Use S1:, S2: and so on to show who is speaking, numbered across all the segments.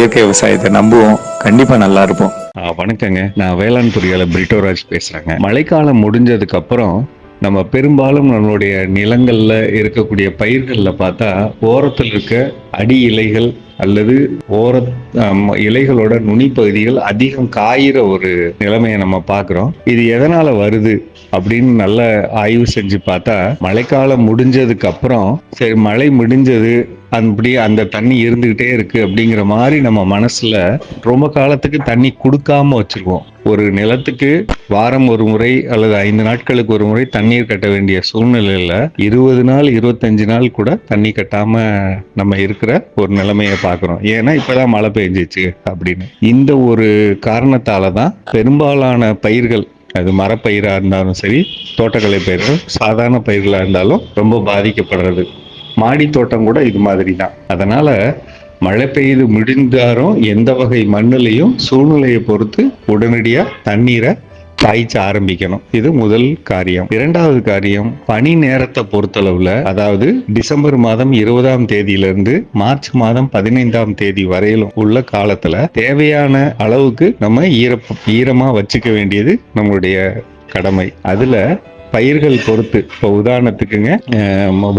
S1: இயற்கை விவசாயத்தை நம்புவோம். கண்டிப்பா நல்லா இருப்போம்.
S2: வணக்கங்க. நான் வேளாண் பொறியாளர் பிரிட்டோராஜ் பேசுறேங்க. மழைக்காலம் முடிஞ்சதுக்கு அப்புறம் நம்ம பெரும்பாலும் நம்மளுடைய நிலங்கள்ல இருக்கக்கூடிய பயிர்கள்ல பார்த்தா ஓரத்தில் இருக்க அடி இலைகள் அல்லது ஓர இலைகளோட இலைகளோட நுனிப்பகுதிகள் அதிகம் காயிற ஒரு நிலைமையை நம்ம பார்க்குறோம். இது எதனால வருது அப்படின்னு நல்ல ஆய்வு செஞ்சு பார்த்தா மழைக்காலம் முடிஞ்சதுக்கு அப்புறம் சரி மழை முடிஞ்சது அப்படி அந்த தண்ணி இருந்துகிட்டே இருக்கு அப்படிங்கிற மாதிரி நம்ம மனசுல ரொம்ப காலத்துக்கு தண்ணி கொடுக்காம வச்சிருவோம். ஒரு நிலத்துக்கு வாரம் ஒரு முறை அல்லது ஐந்து நாட்களுக்கு ஒரு முறை தண்ணீர் கட்ட வேண்டிய சூழ்நிலையில் இருபது நாள் இருபத்தஞ்சு நாள் கூட தண்ணி கட்டாம நம்ம இருக்கிற ஒரு நிலைமையை பார்க்குறோம். ஏன்னா இப்போதான் மழை பெஞ்சிச்சு அப்படின்னு. இந்த ஒரு காரணத்தால தான் பெரும்பாலான பயிர்கள் அது மரப்பயிராக இருந்தாலும் சரி தோட்டக்கலை பயிர்கள் சாதாரண பயிர்களாக இருந்தாலும் ரொம்ப பாதிக்கப்படுறது. மாடி தோட்டம் கூட இது மாதிரி தான் அதனால மழை பெய்து முடிந்தாலும் எந்த வகை மண்ணிலையும் சூழ்நிலையை பொறுத்து உடனடியாக தண்ணீரை பாய்ச்ச ஆரம்பிக்கணும். இது முதல் காரியம். இரண்டாவது காரியம் பனி நேரத்தை பொறுத்தளவுல அதாவது டிசம்பர் மாதம் இருபதாம் தேதியிலிருந்து மார்ச் மாதம் பதினைந்தாம் தேதி வரையிலும் உள்ள காலத்துல தேவையான அளவுக்கு நம்ம ஈர ஈரமா வச்சுக்க வேண்டியது நம்மளுடைய கடமை. அதுல பயிர்கள் பொறுத்து இப்போ உதாரணத்துக்குங்க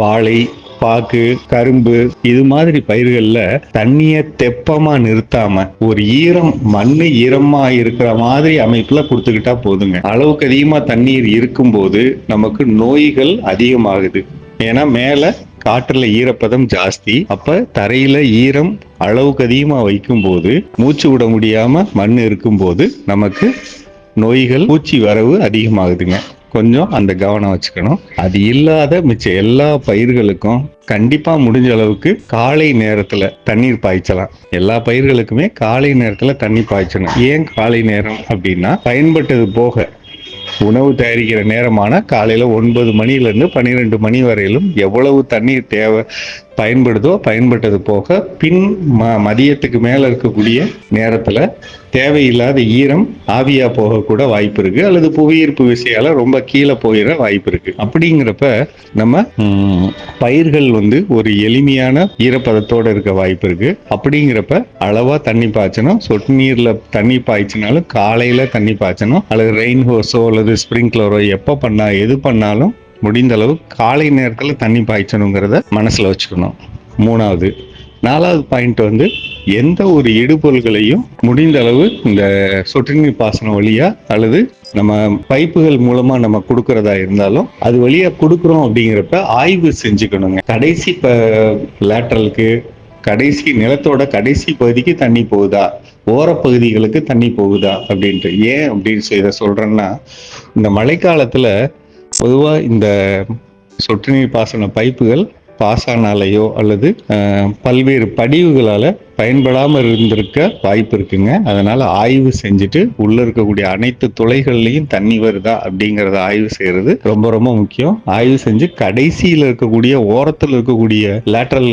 S2: வாழை பாக்கு கரும்பு இது மாதிரி பயிர்கள்ல தண்ணிய தெப்பமா நிறுத்தாம ஒரு ஈரம் மண்ணு ஈரமா இருக்கிற மாதிரி அமைப்புல கொடுத்துக்கிட்டா போதுங்க. அளவுக்கு அதிகமா தண்ணீர் இருக்கும்போது நமக்கு நோய்கள் அதிகமாகுது. ஏன்னா மேல காற்றுல ஈரப்பதம் ஜாஸ்தி. அப்ப தரையில ஈரம் அளவுக்கு அதிகமா வைக்கும்போது மூச்சு விட முடியாம மண் இருக்கும் போது நமக்கு நோய்கள் பூச்சி வரவு அதிகமாகுதுங்க. கொஞ்சம் அந்த கவனம் வச்சுக்கணும். அது இல்லாத மிச்ச எல்லா பயிர்களுக்கும் கண்டிப்பா முடிஞ்ச அளவுக்கு காலை நேரத்துல தண்ணீர் பாய்ச்சலாம். எல்லா பயிர்களுக்குமே காலை நேரத்துல தண்ணி பாய்ச்சணும். ஏன் காலை நேரம் அப்படின்னா பயன்பட்டது போக உணவு தயாரிக்கிற நேரமான காலையில ஒன்பது மணிலேருந்து பன்னிரெண்டு மணி வரையிலும் எவ்வளவு தண்ணீர் தேவை பயன்படுதோ பயன்பட்டது போக பின் ம மதியத்துக்கு மேல இருக்கக்கூடிய நேரத்துல தேவையில்லாத ஈரம் ஆவியா போக கூட வாய்ப்பு இருக்கு. அல்லது புவியீர்ப்பு விசையால ரொம்ப கீழே போயிட வாய்ப்பு இருக்கு. அப்படிங்கிறப்ப நம்ம பயிர்கள் வந்து ஒரு எளிமையான ஈரப்பதத்தோட இருக்க வாய்ப்பு இருக்கு. அப்படிங்கிறப்ப அளவா தண்ணி பாய்ச்சணும். சொட்டு நீர்ல தண்ணி பாய்ச்சினாலும் காலையில தண்ணி பாய்ச்சணும். அல்லது ரெயின் ஹோஸோ அல்லது ஸ்ப்ரிங்க்லரோ எப்போ பண்ணா எது பண்ணாலும் முடிந்த அளவு காலை நேரத்துல தண்ணி பாய்ச்சணுங்கிறத மனசுல வச்சுக்கணும். மூணாவது. நாலாவது பாயிண்ட் வந்து எந்த ஒரு இடுபொருள்களையும் முடிந்த அளவு இந்த சொட்டு நீர் பாசனம் வழியா அல்லது நம்ம பைப்புகள் மூலமா நம்ம கொடுக்கறதா இருந்தாலும் அது வழியா கொடுக்குறோம் அப்படிங்கிறப்ப ஆய்வு செஞ்சுக்கணுங்க. கடைசி லேட்டரலுக்கு கடைசி நிலத்தோட கடைசி பகுதிக்கு தண்ணி போகுதா? ஓரப்பகுதிகளுக்கு தண்ணி போகுதா அப்படின்ட்டு. ஏன் அப்படின்னு இதை சொல்றேன்னா இந்த மழைக்காலத்துல பொதுவாக இந்த சொட்டு நீர் பாசன பைப்புகள் பாசானாலேயோ அல்லது பல்வேறு படிவுகளால் பயன்படாமல் இருந்திருக்க வாய்ப்பு இருக்குங்க. அதனால் ஆய்வு செஞ்சுட்டு உள்ளே இருக்கக்கூடிய அனைத்து துளைகள்லையும் தண்ணி வருதா அப்படிங்கிறத ஆய்வு செய்கிறது ரொம்ப ரொம்ப முக்கியம். ஆய்வு செஞ்சு கடைசியில் இருக்கக்கூடிய ஓரத்தில் இருக்கக்கூடிய லேட்டரல்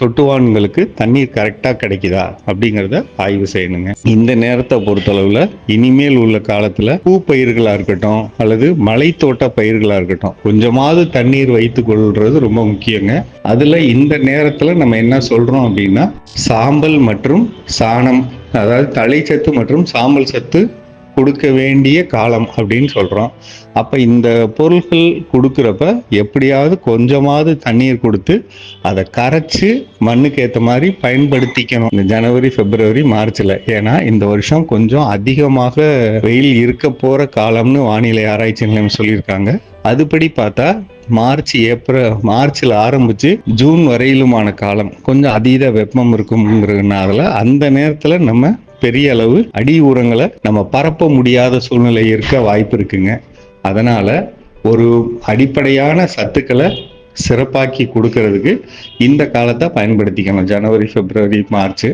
S2: சொட்டுவான்களுக்கு தண்ணீர் கரெக்டாக கிடைக்குதா அப்படிங்கிறத ஆய்வு செய்யணுங்க. இந்த நேரத்தை பொறுத்தளவில் இனிமேல் உள்ள காலத்தில் பூ பயிர்களாக இருக்கட்டும் அல்லது மலைத்தோட்ட பயிர்களாக இருக்கட்டும் கொஞ்சமாவது தண்ணீர் வைத்து கொள்வது ரொம்ப முக்கியங்க. அதுல இந்த நேரத்துல நம்ம என்ன சொல்றோம் அப்படின்னா சாம்பல் மற்றும் சாணம் அதாவது தழைச்சத்து மற்றும் சாம்பல் சத்து கொடுக்க வேண்டிய காலம் அப்படின்னு சொல்றோம். அப்ப இந்த பொருட்கள் கொடுக்குறப்ப எப்படியாவது கொஞ்சமாவது தண்ணீர் கொடுத்து அதை கரைச்சு மண்ணுக்கு ஏத்த மாதிரி பயன்படுத்திக்கணும். இந்த ஜனவரி பிப்ரவரி மார்ச்ல. ஏன்னா இந்த வருஷம் கொஞ்சம் அதிகமாக வெயில் இருக்க போற காலம்னு வானிலை ஆராய்ச்சி நிலையம் சொல்லியிருக்காங்க. அதுபடி பார்த்தா மார்ச் ஏப்ரல் மார்ச்சில் ஆரம்பிச்சு ஜூன் வரையிலுமான காலம். கொஞ்சம் அதீத வெப்பம் இருக்குங்கிறதுனால அந்த நேரத்தில் நம்ம பெரிய அளவு அடி உரங்களை நம்ம பரப்ப முடியாத சூழ்நிலை இருக்க வாய்ப்பு இருக்குங்க. அதனால் ஒரு அடிப்படையான சத்துக்களை சிறப்பாக்கி கொடுக்கறதுக்கு இந்த காலத்தை பயன்படுத்திக்கணும். ஜனவரி பிப்ரவரி மார்ச்.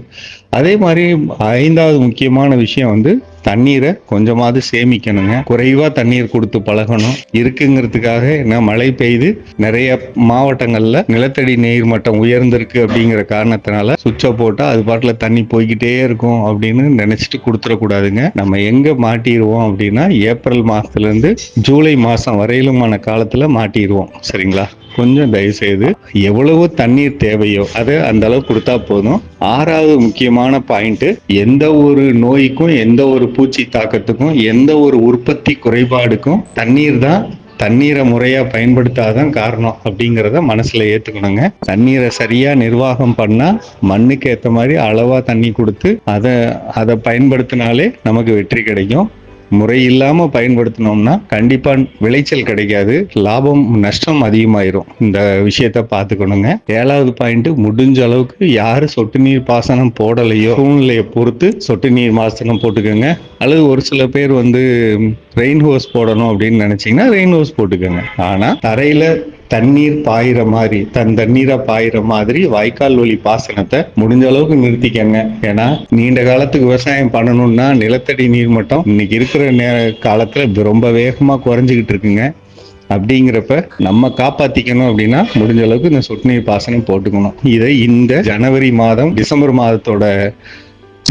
S2: அதே மாதிரி ஐந்தாவது முக்கியமான விஷயம் வந்து தண்ணீரை கொஞ்சமாவது சேமிக்கணுங்க. குறைவா தண்ணீர் கொடுத்து பழகணும். இருக்குங்கிறதுக்காக என்ன மழை பெய்து நிறைய மாவட்டங்கள்ல நிலத்தடி நீர் மட்டம் உயர்ந்திருக்கு அப்படிங்கிற காரணத்தினால சுவிட்சை போட்டா அது பாட்டுல தண்ணி போய்கிட்டே இருக்கும் அப்படின்னு நினைச்சிட்டு கொடுத்துடக்கூடாதுங்க. நம்ம எங்க மாட்டிடுவோம் அப்படின்னா ஏப்ரல் மாசத்துல இருந்து ஜூலை மாசம் வரையிலுமான காலத்துல மாட்டிடுவோம். சரிங்களா? கொஞ்சம் தயவு செய்து எவ்வளவு தண்ணீர் தேவையோ அதை அந்த அளவு கொடுத்தா போதும். ஆறாவது முக்கியமான பாயிண்ட் எந்த ஒரு நோய்க்கும் எந்த ஒரு பூச்சி தாக்கத்துக்கும் எந்த ஒரு உற்பத்தி குறைபாடுக்கும் தண்ணீர் தான் தண்ணீரை முறையா பயன்படுத்தாதான் காரணம் அப்படிங்கிறத மனசுல ஏத்துக்கணுங்க. தண்ணீரை சரியா நிர்வாகம் பண்ணா மண்ணுக்கு ஏத்த மாதிரி அளவா தண்ணி கொடுத்து அதை அதை பயன்படுத்தினாலே நமக்கு வெற்றி கிடைக்கும். முறை பயன்படுத்தினோம்னா கண்டிப்பாக விளைச்சல் கிடைக்காது லாபம் நஷ்டம் அதிகமாயிரும். இந்த விஷயத்த பார்த்துக்கணுங்க. ஏழாவது பாயிண்ட் முடிஞ்ச அளவுக்கு யார் சொட்டு நீர் பாசனம் போடலையோ சூழ்நிலையை பொறுத்து சொட்டு நீர் பாசனம் போட்டுக்கோங்க. அல்லது ஒரு சில பேர் வந்து ரெயின் ஹோஸ் போடணும் அப்படின்னு நினைச்சீங்கன்னா ரெயின் ஹோஸ் போட்டுக்கோங்க. ஆனால் தரையில் தண்ணீர் பாயிற மாதிரி தன் தண்ணீரை பாயிற மாதிரி வாய்க்கால் வழி பாசனத்தை முடிஞ்ச அளவுக்கு நிறுத்திக்கங்க. ஏன்னா நீண்ட காலத்துக்கு விவசாயம் பண்ணணும்னா நிலத்தடி நீர் மட்டம் இன்னைக்கு இருக்கிற நேர காலத்துல ரொம்ப வேகமா குறைஞ்சிக்கிட்டு இருக்குங்க. அப்படிங்கிறப்ப நம்ம காப்பாத்திக்கணும் அப்படின்னா முடிஞ்ச அளவுக்கு இந்த சொட்டு நீர் பாசனம் போட்டுக்கணும். இதை இந்த ஜனவரி மாதம் டிசம்பர் மாதத்தோட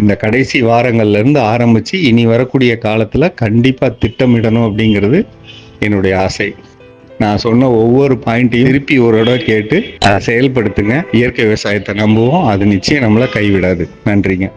S2: இந்த கடைசி வாரங்கள்ல இருந்து ஆரம்பிச்சு இனி வரக்கூடிய காலத்துல கண்டிப்பா திட்டமிடணும் அப்படிங்கிறது என்னுடைய ஆசை. நான் சொன்ன ஒவ்வொரு பாயிண்ட்டையும் திருப்பி ஒரு தடவை கேட்டு அதை செயல்படுத்துங்க. இயற்கை விவசாயத்தை நம்புவோம். அது நிச்சயம் நம்மளை கைவிடாது. நன்றிங்க.